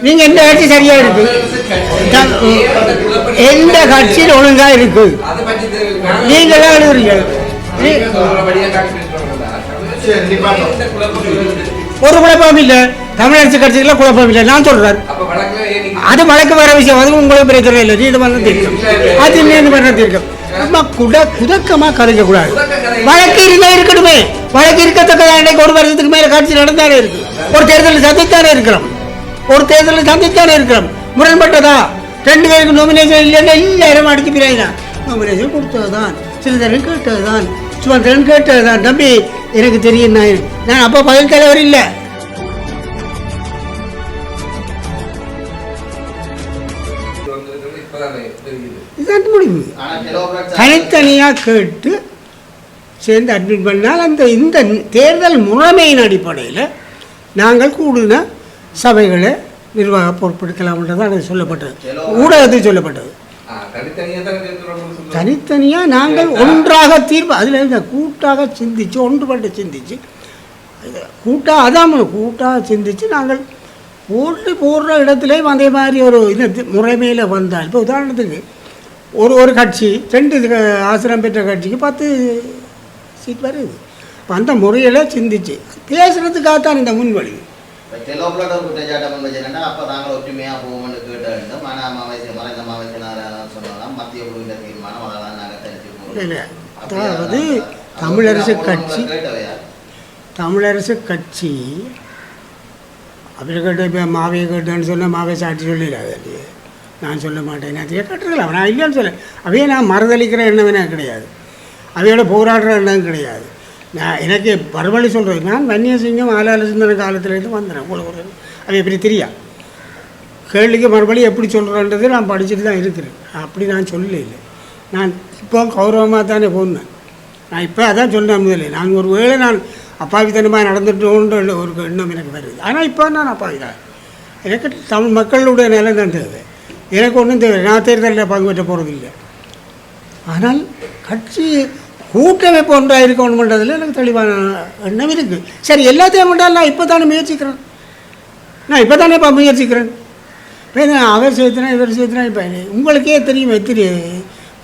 நீங்க எந்த கட்சி சரியா இருக்கு? எந்த கட்சியில் ஒழுங்கா இருக்கு? நீங்க தான் எழுதுறீங்க. ஒரு குழப்பம் இல்ல. தமிழரசு கட்சிகள குழப்பம் இல்லை. நான் சொல்றேன். அது வழக்கு வர விஷயம். அது உங்களுக்கு பிரச்சனை இல்லை. நீதிமன்றம் தீர்க்கும். அது நீதிமன்றம் தீர்க்கும். சும்மா குட குதக்கமா கலைக்க கூடாது. வழக்கு இருந்தா இருக்கணுமே வழக்கு இருக்கத்தக்கதான் இன்னைக்கு ஒரு வருஷத்துக்கு மேல காட்சி நடந்தாலே இருக்கு. ஒரு தேர்தல் சந்தித்தானே இருக்கிறோம் ஒரு தேர்தலில் சந்தித்தானே இருக்கிறோம். முரண்பட்டதா? ரெண்டு பேருக்கு நோமினேஷன் இல்லைன்னா எல்லாரும் அடிச்சு பிரியா கொடுத்தது தான் சிறிதரன் கேட்டதுதான் சுமந்திரன் கேட்டதுதான். தம்பி எனக்கு தெரியும் நான் நான் அப்போ பதில் தலைவர் இல்லை. முடிவு. தனித்தனியாக கேட்டு சேர்ந்து அட்மிட் பண்ணால் அந்த இந்த தேர்தல் முறைமையின் அடிப்படையில் நாங்கள் கூடுனா சபைகளை நிர்வாக பொறுப்பெடுக்கலாம்ன்றது அது சொல்லப்பட்டது. ஊடகத்தில் சொல்லப்பட்டது. தனித்தனியாக நாங்கள் ஒன்றாக தீர்ப்பு அதில் இந்த கூட்டாக சிந்திச்சு ஒன்றுபட்டு சிந்திச்சு கூட்டாக அதான் கூட்டாக சிந்திச்சு நாங்கள் போட்டு போடுற இடத்துலையும் அதே மாதிரி ஒரு இது முறைமையில் வந்தால் இப்போ உதாரணத்துக்கு ஒரு ஒரு கட்சி ரெண்டு ஆசிரம் பெற்ற கட்சிக்கு பத்து சீட் வருது இப்போ அந்த முறையில் சிந்திச்சு பேசுகிறதுக்காகத்தான் இந்த முன்வழி தெலோப்லோட ஒரு குற்றச்சாட்டம் வந்து வச்சுன்னா அப்ப தாங்கள் ஒற்றுமையா போவோம்னு கேட்ட வேண்டும் ஆனா அமாவாசை மறைந்த அமாவாசை சொன்னதான் மத்திய குழுவின் தீர்மானம் அதெல்லாம் நாங்கள் தெரிஞ்சு. அதாவது தமிழரசு கட்சி தமிழரசு கட்சி அப்படி கேட்டு இப்போ மாவையை கேட்டேன்னு சொன்னால் மாவை சாட்சி சொல்லிடாது நான் சொல்ல மாட்டேன் அதையே கட்டுருக்கலாம் நான் இல்லைன்னு சொல்ல அவையே நான் மறுதளிக்கிற எண்ணமே கிடையாது அவையோட போராடுற எண்ணம் கிடையாது நான் எனக்கு பரவாயில்ல சொல்கிறது நான் வன்னியசிங்கம் ஆலால சிந்தன காலத்துலேருந்து வந்தேன். உங்களுக்கு ஒரு அவை எப்படி தெரியா? கேள்விக்கு மறுபடியும் எப்படி சொல்கிறேன்றது நான் படிச்சுட்டு தான் இருக்கிறேன். அப்படி நான் சொல்லல இல்லை. நான் இப்போ கௌரவமாக தானே போனேன். நான் இப்போ அதான் சொன்னேன் முதல்ல நான் ஒரு வேளை நான் அப்பாவித்தனமாக நடந்துட்டோன்ற ஒரு எண்ணம் எனக்கு வருது. ஆனால் இப்போ நான் அப்பாவிதான். எனக்கு தமிழ் மக்களுடைய நிலம் தான் தேவை. எனக்கு ஒன்றும் தேவை. நான் தேர்தலில் பங்கு பெற்ற போகிறதில்லை ஆனால் கட்சி கூட்டமைப்பு ஒன்றாக இருக்கணுன்றதில் எனக்கு தெளிவான எண்ணம் இருக்குது சரி எல்லாத்தையும் பண்ணால் நான் இப்போ தானே முயற்சிக்கிறேன். நான் இப்போ தானே இப்போ முயற்சிக்கிறேன். இப்போ அவர் சேர்த்துனா இவர் சேர்த்துனா இப்போ உங்களுக்கே தெரியும் எத்தனை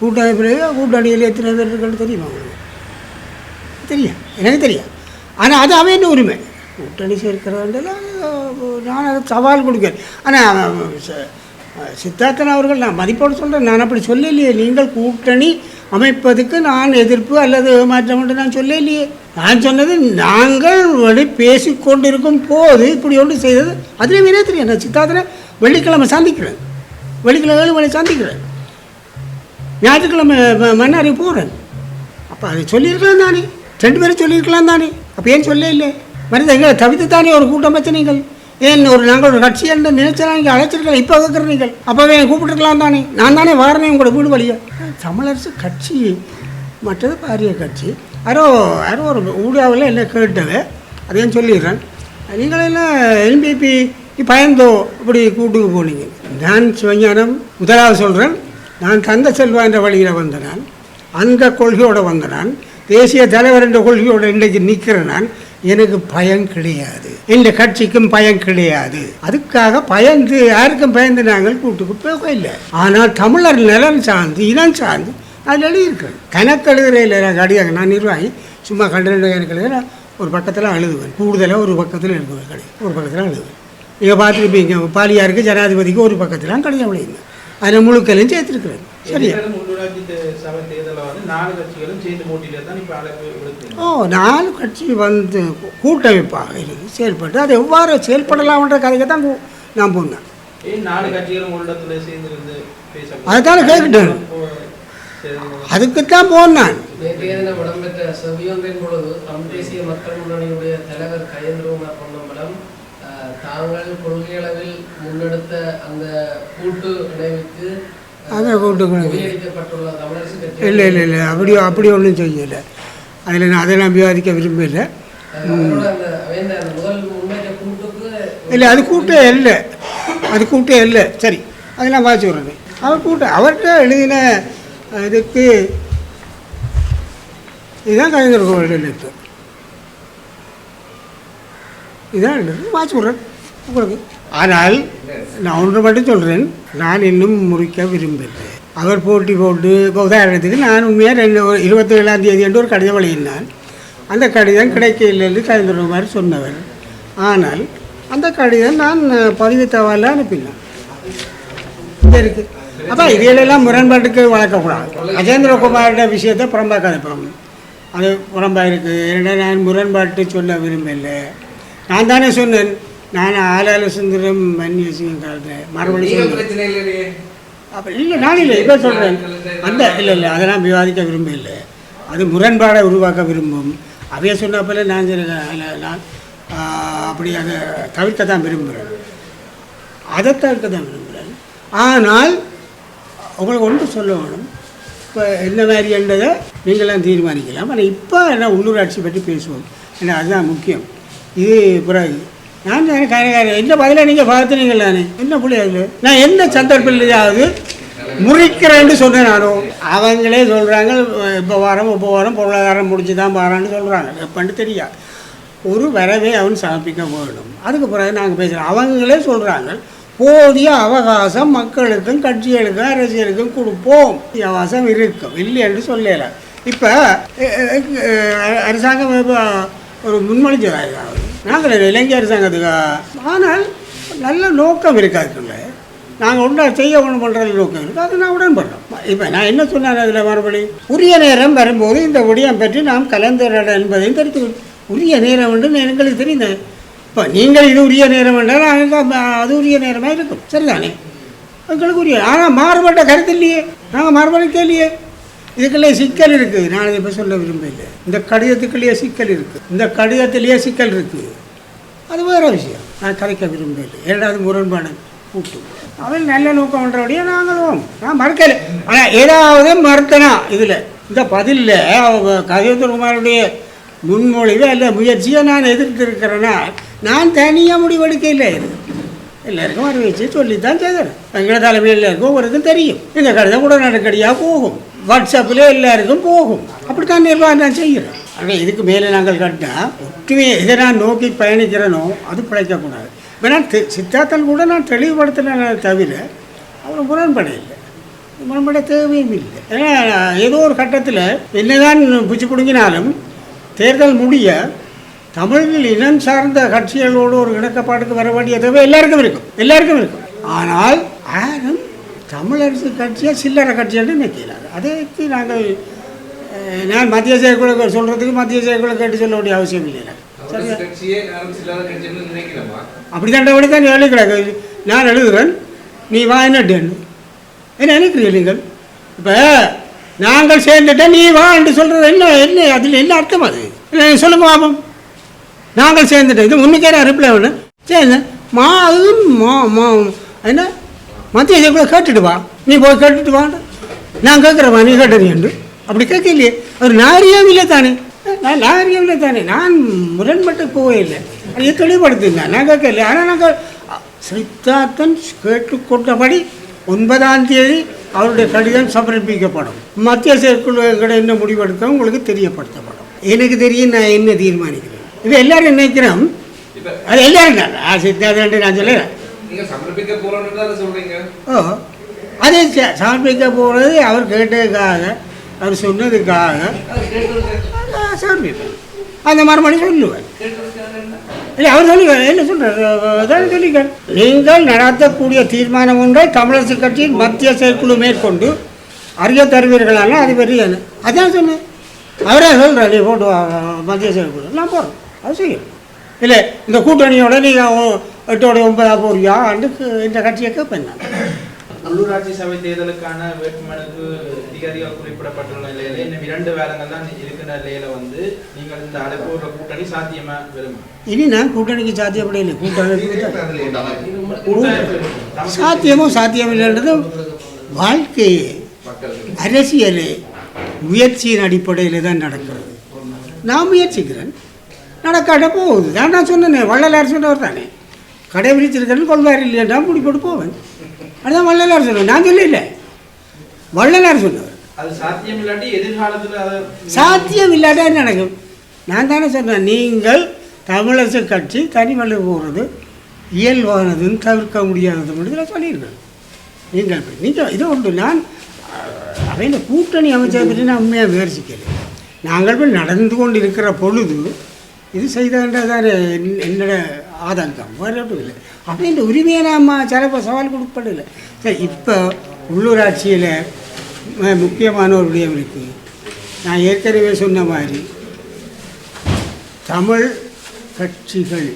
கூட்டமைப்பில் கூட்டணியில் எத்தனை பேர் இருக்குன்னு தெரியுமா உங்களுக்கு? தெரியும். எனக்கு தெரியும். ஆனால் அது அவன் என்ன உரிமை? கூட்டணி சேர்க்கிறதுன்றதுல நான் அதை சவால் கொடுக்கிறேன் ஆனால் சித்தார்த்தன் அவர்கள் நான் மதிப்போடு சொல்கிறேன் நான் அப்படி சொல்லலையே. நீங்கள் கூட்டணி அமைப்பதுக்கு நான் எதிர்ப்பு அல்லது ஏமாற்றம் என்று நான் சொல்லலையே நான் சொன்னது நாங்கள் வழி பேசிக்கொண்டிருக்கும் போது இப்படி ஒன்று செய்தது. அதிலே மீனே தெரியும் நான் சித்தார்த்தனை? வெள்ளிக்கிழமை சந்திக்கிறேன். வெள்ளிக்கிழமை ஏழு மணி சந்திக்கிறேன். ஞாயிற்றுக்கிழமை மன்னாரி போகிறேன் அப்போ அதை சொல்லியிருக்கலாம் தானே. ரெண்டு பேரும் சொல்லியிருக்கலாம் தானே. அப்போ ஏன் சொல்ல இல்லை? மனித தவித்து தானே ஒரு கூட்டம் பிரச்சனைகள். நீங்கள் ஏன் ஒரு நாங்கள் ஒரு கட்சி என்று நினைச்சா நீங்கள் அழைச்சிருக்கலாம் இப்போ கேட்குற நீங்கள் அப்போவே கூப்பிட்டுருக்கலாம் தானே? நான் தானே வாரனே உங்களோட வீடு வழியா? தமிழரசு கட்சி மற்றது பாரிய கட்சி. யாரோ யாரோ ஒரு ஊடாவில் என்ன கேட்டது அதையும் சொல்லிடுறேன். நீங்கள் என்ன என்பிபி பயந்தோ இப்படி கூட்டுக்கு போனீங்க? நான் சிவஞானம் முதலாவது சொல்கிறேன் நான் தந்த செல்வா என்ற வழியில் வந்த நான் அந்த கொள்கையோடு வந்த நான் தேசிய தலைவர் என்ற கொள்கையோடு இன்றைக்கு நிற்கிறேன் நான் எனக்கு பயம் கிடையாது. இந்த கட்சிக்கும் பயம் கிடையாது. அதுக்காக பயந்து யாருக்கும் பயந்து நாங்கள் கூட்டுக்கு போக இல்லை ஆனால் தமிழர் நிலம் சார்ந்து இனம் சார்ந்து அதில் எழுதியிருக்கிறேன் கணக்கு எழுதுறையில் எனக்கு அடியாங்க நான் நிர்வாகி. சும்மா கண்டு எனக்கு ஒரு பக்கத்தில் அழுதுவேன். கூடுதலாக ஒரு பக்கத்தில் எழுதுவேன் கடை ஒரு பக்கத்தில் அழுதுவேன். இங்கே பார்த்துருப்பீங்க பாலியாருக்கு ஜனாதிபதிக்கு ஒரு பக்கத்தில் கடிதம் எழுதிங்க அதில் முழுக்கலையும் சேர்த்துருக்குறேன் சரியா? ஓ நாலு கட்சி வந்து கூட்டமைப்பாக இருக்கு செயல்பட்டு அது எவ்வாறு செயல்படலாம்ன்ற கதைக்கு தான் நான் போனேன். ஏன் நாலு கட்சிகளும் ஒரு இடத்துல சேர்ந்து இருந்து பேச அதுதானே கேட்டுட்டேன். அதுக்குத்தான் போனேன் நேற்றைய தினம் இடம்பெற்ற செவியொன்றின் பொழுது தமிழ் தேசிய மக்கள் முன்னணியுடைய தலைவர் கயந்திரகுமார் தாங்கள் கொள்கையளவில் முன்னெடுத்த அந்த கூட்டு இணைவுக்கு அதை கூட்டு இல்லை இல்லை இல்லை. அப்படி அப்படி ஒன்றும் செய்யலை. அதில் நான் அதை நான் விவாதிக்க விரும்பல இல்லை அது கூட்டே இல்லை அது கூட்டே இல்லை சரி அதெல்லாம் வாசி விட்றேன். அவர் கூட்டம் அவர்கிட்ட எழுதின இதுக்கு இதுதான் கலைஞர் கோவில் எழுத்து எழுது வாசி விட்றேன். உங்களுக்கு ஆனால் நான் ஒன்று மட்டும் சொல்கிறேன் நான் இன்னும் முறிக்க விரும்புகிறேன் அவர் போட்டி போட்டு இப்போ உதாரணத்துக்கு நான் உண்மையாக ரெண்டு இருபத்தி ஏழாம் தேதி என்று ஒரு கடிதம் வழியினான் அந்த கடிதம் கிடைக்கவில்லை என்று கலந்துருமாறு சொன்னவர். ஆனால் அந்த கடிதம் நான் பதிவு தவால அனுப்பினேன். இது இருக்கு. அப்போ இதையெல்லாம் முரண்பாட்டுக்கு வளர்க்கக்கூடாது. அஜேந்திரகுமாரோட விஷயத்தை புறம்பாக்காத அப்புறம் அது புறம்பாக இருக்குது ஏன்னா நான் முரண்பாட்டு சொல்ல விரும்பலை நான் தானே சொன்னேன். நான் ஆளால சுந்தரம் மன்னியசிங்க காலத்தில் மறுபடியும் அப்போ இல்லை நான் இல்லை இப்போ சொல்கிறேன் அந்த இல்லை இல்லை அதெல்லாம் விவாதிக்க விரும்பவில்லை. அது முரண்பாடை உருவாக்க விரும்பும். அவைய சொன்னப்பல நான் சரி, இல்ல, நான் ஆ, அப்படி அதை தவிர்க்க தான் விரும்புகிறேன். அதை தவிர்க்க தான் விரும்புகிறேன். ஆனால் உங்களுக்கு ஒன்று சொல்ல வேணும். இப்போ என்ன மாதிரி என்றதை நீங்களாம் தீர்மானிக்கலாம். ஆனால் இப்போ என்ன உள்ளூராட்சி பற்றி பேசுவோம். ஏன்னா அதுதான் முக்கியம். இது பிறகு. நான் தானே காரைக்காரன் என்ன பதிலாக நீங்கள் பார்த்துனீங்கள நானே. என்ன புள்ளி நான் எந்த சந்தர்ப்பத்திலேயாவது முறிக்கிறேன்னு சொன்னேன் நானும் அவங்களே சொல்கிறாங்க இப்போ வாரம் இப்போ வாரம் பொருளாதாரம் முடிச்சு தான் பாரான்னு சொல்கிறாங்க எப்பன்னு தெரியாது ஒரு வரவே அவன் சமர்ப்பிக்க வேண்டும். அதுக்கு பிறகு நாங்கள் பேசுகிறோம் அவங்களே சொல்கிறாங்க போதிய அவகாசம் மக்களுக்கும் கட்சிகளுக்கும் அரசியலுக்கும் கொடுப்போம். அவகாசம் இருக்கும். இல்லை என்று சொல்லலை. இப்போ அரசாங்கம் ஒரு முன்மொழிஞ்சதாக நாங்கள் இளைஞர் அரசாங்கத்துக்கு ஆனால் நல்ல நோக்கம் இருக்காதுல்ல. நாங்கள் ஒன்றா செய்ய ஒன்று பண்ணுறது நோக்கம் இருக்குது அது நான் உடன்படுறோம். இப்போ நான் என்ன சொன்னேன் அதில் மறுபடி? உரிய நேரம் வரும்போது இந்த விடயம் பற்றி நாம் கலந்துரையாட என்பதையும் தெரிந்து உரிய நேரம் என்று எங்களுக்கு தெரியுது இப்போ நீங்கள் இது உரிய நேரம் என்றால் அது உரிய நேரமாக இருக்கும். சரிதானே? எங்களுக்கு உரிய ஆனால் மாறுபட்ட கருத்து இல்லையே. நாங்கள் மாறுபட்ட இல்லையே இதுக்குள்ளே சிக்கல் இருக்குது. நான் இப்போ சொல்ல விரும்பல இந்த கடிதத்துக்குள்ளேயே சிக்கல் இருக்குது. இந்த கடிதத்திலேயே சிக்கல் இருக்குது. அது வேறு விஷயம். நான் கதைக்க விரும்பல இரண்டாவது முரண்பாடு. கூட்டு. அவன் நல்ல நோக்கம் பண்ணுறபடியே நாங்களும். நான் மறக்கலை. ஆனால் ஏதாவது மறுத்தனா இதில் இந்த பதிலில் அவங்க கஜேந்திரகுமாருடைய முன்மொழிவு அல்ல முயற்சியை நான் எதிர்த்து இருக்கிறேன்னா நான் தனியாக முடிவெடுக்க இல்லை. இது எல்லாருக்கும் அறிவிச்சு சொல்லித்தான் செய்கிறேன் எங்களை தலைமையில் எல்லாருக்கும் ஒவ்வொருக்கும் தெரியும். இந்த கடிதம் கூட நடக்கடியாக போகும். வாட்ஸ்அப்பில் எல்லாருக்கும் போகும். அப்படித்தான் நிர்வாகம் நான் செய்கிறோம் ஆனால் இதுக்கு மேலே நாங்கள் கட்டினா ஒற்றுமையை எதை நான் நோக்கி பயணிக்கிறேனோ அது பிழைக்கக்கூடாது. இப்போ நான் சித்தார்த்தன் கூட நான் தெளிவுபடுத்தின தவிர அவர் முரண்பட இல்லை. முரண்பட தேவையும் இல்லை. ஏன்னா ஏதோ ஒரு கட்டத்தில் என்னதான் பிச்சு குடுங்கினாலும் தேர்தல் முடிய தமிழில் இனம் சார்ந்த கட்சிகளோடு ஒரு இணக்கப்பாட்டுக்கு வர வேண்டிய தேவை எல்லாருக்கும் இருக்கும். எல்லாருக்கும் இருக்கும். ஆனால் யாரும் தமிழரசு கட்சியாக சில்லறை கட்சியாக நினைக்கல. அதற்கு நாங்கள் நான் மத்திய செயற்குழு சொல்கிறதுக்கு மத்திய செயற்குழு கேட்டு சொல்ல வேண்டிய அவசியம் இல்லை. சரியா கட்சின்னு நினைக்கலாமா? அப்படி தான் தான் எழுதி கிடக்கு நான் எழுதுகிறேன் நீ வா என்னட்டேன்னு என்ன நினைக்கிறீங்க நீங்கள்? இப்போ நாங்கள் சேர்ந்துட்டேன் நீ வா என்று சொல்கிறது என்ன என்ன அதில் என்ன அர்த்தம் அது? சொல்லுங்க பாப்போம் நாங்கள் சேர்ந்துட்டோம். இது முன்னுக்கே ரிப்ளை ஒன்று சரி மா அது மா மா என்ன? மத்திய கூட கேட்டுட்டு வா. நீ போய் கேட்டுட்டு வா நான் கேட்குறேம்மா நீ கேட்டது அப்படி கேட்கலையே. ஒரு நாரியம் இல்லை தானே நான் நாரியம் இல்லை தானே. நான் முரண்பட்டு போவே இல்லை. அதை தெளிவுபடுத்துங்க. நான் கேட்கல ஆனால் நாங்கள் சித்தார்த்தன் கேட்டுக்கொண்டபடி ஒன்பதாம் தேதி அவருடைய கடிதம் சமர்ப்பிக்கப்படும். மத்திய செயற்குழு எங்களை என்ன முடிவெடுக்க உங்களுக்கு தெரியப்படுத்தப்படும். எனக்கு தெரியும் நான் என்ன தீர்மானிக்கிறேன். இது எல்லாரும் நினைக்கிறோம்? அது எல்லாரும் ஆ, சித்தார்த்தன் நான் சொல்லுறேன் ஓ அதே ச- சமர்ப்பிக்க போகிறது அவர் கேட்டதுக்காக அவர் சொன்னதுக்காக. அது சமர்ப்பிப்பேன் அந்த மறுபடியும் சொல்லுவேன் இல்லை அவர் சொல்லுவார். என்ன சொல்கிறார் அதான் சொல்லிக்கார் நீங்கள் நடத்தக்கூடிய தீர்மானம் ஒன்றை தமிழரசு கட்சியின் மத்திய செயற்குழு மேற்கொண்டு அறிய தருவீர்களான அது பெரிய அதான் சொன்னேன். அவரே சொல்கிறார் நீ போட்டு வா, மத்திய செயற்குழு. நான் போகிறேன் அது செய்யும். இல்லை இந்த கூட்டணியோட நீங்கள் எட்டோட ஒன்பதாக போறியா? இந்த கட்சியை கேட்பேன் நான். உள்ளூராட்சி சபை தேர்தலுக்கான வேட்புமனுக்கு அதிகாரிகள் குறிப்பிடப்பட்டுள்ள நிலையில இன்னும் இரண்டு வாரங்கள் தான் இருக்கின்ற நிலையில வந்து நீங்கள் இந்த அழைப்பு கூட்டணி சாத்தியமா விரும்பும் இனி நான் கூட்டணிக்கு சாத்தியப்படையில்லை கூட்டணி. கூட்டமைப்பு. கூட்டமைப்பு சாத்தியமும் சாத்தியமில்லைன்றது வாழ்க்கையே. மக்களுக்கு. அரசியலே முயற்சியின் அடிப்படையில் தான் நடக்கிறது. நான் முயற்சிக்கிறேன். நடக்காட்ட போகுது. தான் நான் சொன்னேன் வள்ளலார் சொன்னவர் தானே. கடைபிடிச்சிருக்கேன்னு கொள்வார் இல்லையா? முடி போட்டு போவேன். அதுதான் வள்ளலார் சொன்னவர் நான் சொல்லல வள்ளலார் சொன்னவர் சாத்தியம் இல்லாட்டி என்ன நடக்கும்? நான் தானே சொன்னேன் நீங்கள் தமிழரசு கட்சி தனிமலை போகிறது இயல்பானதுன்னு தவிர்க்க முடியாதது மட்டும் இதில் சொல்லியிருக்கேன். நீங்கள் நீங்கள் இதை உண்டு நான் அவையில் கூட்டணி அமைச்சதை பற்றி நான் உண்மையாக விமர்சிக்கலை. நாங்கள் போய் நடந்து கொண்டு இருக்கிற பொழுது இது செய்ததான் என்னோட ஆதங்கம் வேறு ஒன்றும் இல்லை. அப்படின்ற உரிமையை நாம் சிலப்போ சவால் கொடுக்கப்படல சரி இப்போ உள்ளூராட்சியில் ம- முக்கியமான ஒரு விடயம் இருக்குது நான் ஏற்கனவே சொன்ன மாதிரி தமிழ் கட்சிகள்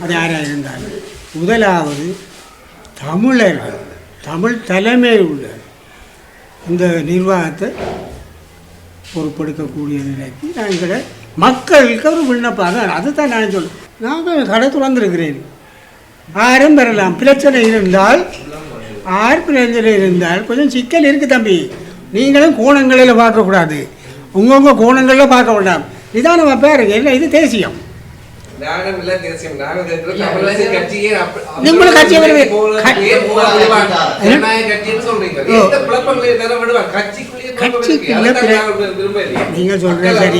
அது யாராக இருந்தாலும் முதலாவது தமிழர்கள் தமிழ் தலைமை உள்ள இந்த நிர்வாகத்தை பொறுப்பெடுக்கக்கூடிய நிலைக்கு நாங்கள் மக்களுக்கு ஒரு விண்ணப்பம். அதான் அதுதான் நான் சொல்லுவேன் நாங்கள் கடை திறந்திருக்கிறேன். யாரும் பெறலாம். பிரச்சனை இருந்தால் ஆர் பிரச்சனை இருந்தால் கொஞ்சம் சிக்கல் இருக்குது தம்பி. நீங்களும் கோணங்களில் பார்க்கக்கூடாது. உங்கவுங்க கோணங்களில் பார்க்க வேண்டாம். நிதானமாக பாருங்க. இல்லை இது தேசியம். நாங்க. கட்சிக்குள்ள இல்லையே. நீங்கள் சொல்கிற மக்கள் சரி.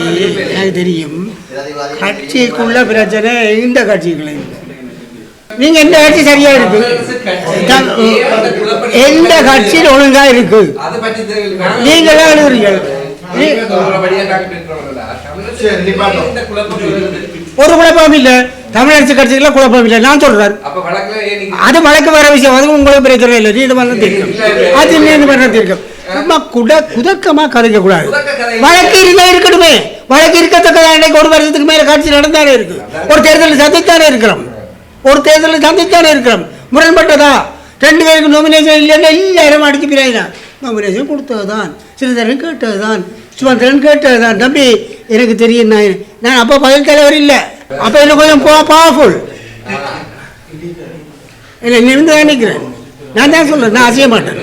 எனக்கு தெரியும். கட்சிக்குள்ள பிரச்சனை இந்த கட்சிகளையும் நீங்க எந்த கட்சி சரியா இருக்கு? எந்த கட்சியில் ஒழுங்கா இருக்கு. நீங்களே எழுதுறீங்க. ஒரு குழப்பம் இல்லை. தமிழரசு கட்சிகள குழப்பம் இல்லை. நான் நீங்க அது வழக்கு வர விஷயம். அது உங்களுக்கு பிரச்சனை இல்லை. நீ இது பண்ண தீர்க்கும். அது நீ பண்ண தீர்க்கும். சும்மா குட குதக்கமா கதைக்க கூடாது வழக்கு இருந்தா இருக்கட்டுமே. வழக்கு இருக்கத்தக்க இன்னைக்கு ஒரு வருஷத்துக்கு மேல காட்சி நடந்தானே இருக்கு. ஒரு தேர்தலில் சந்தித்தானே இருக்கிறோம். ஒரு தேர்தலில் சந்தித்தானே இருக்கிறோம். முரண்பட்டதா? ரெண்டு பேருக்கு நாமினேஷன் இல்லைன்னா எல்லாரும் அடிச்சு பிரியா நாமினேஷன் கொடுத்தது தான் சிறிதரன் கேட்டது தான் சுமந்திரன் கேட்டது தான். தம்பி எனக்கு தெரியும் நான் நான் அப்போ பதில் தலைவர் இல்லை. அப்போ எனக்கு கொஞ்சம் பவர்ஃபுல் இல்லை நீ வந்து தான் நிற்கிறேன் நான் தான் சொல்கிறேன் நான் அசைய மாட்டேன்.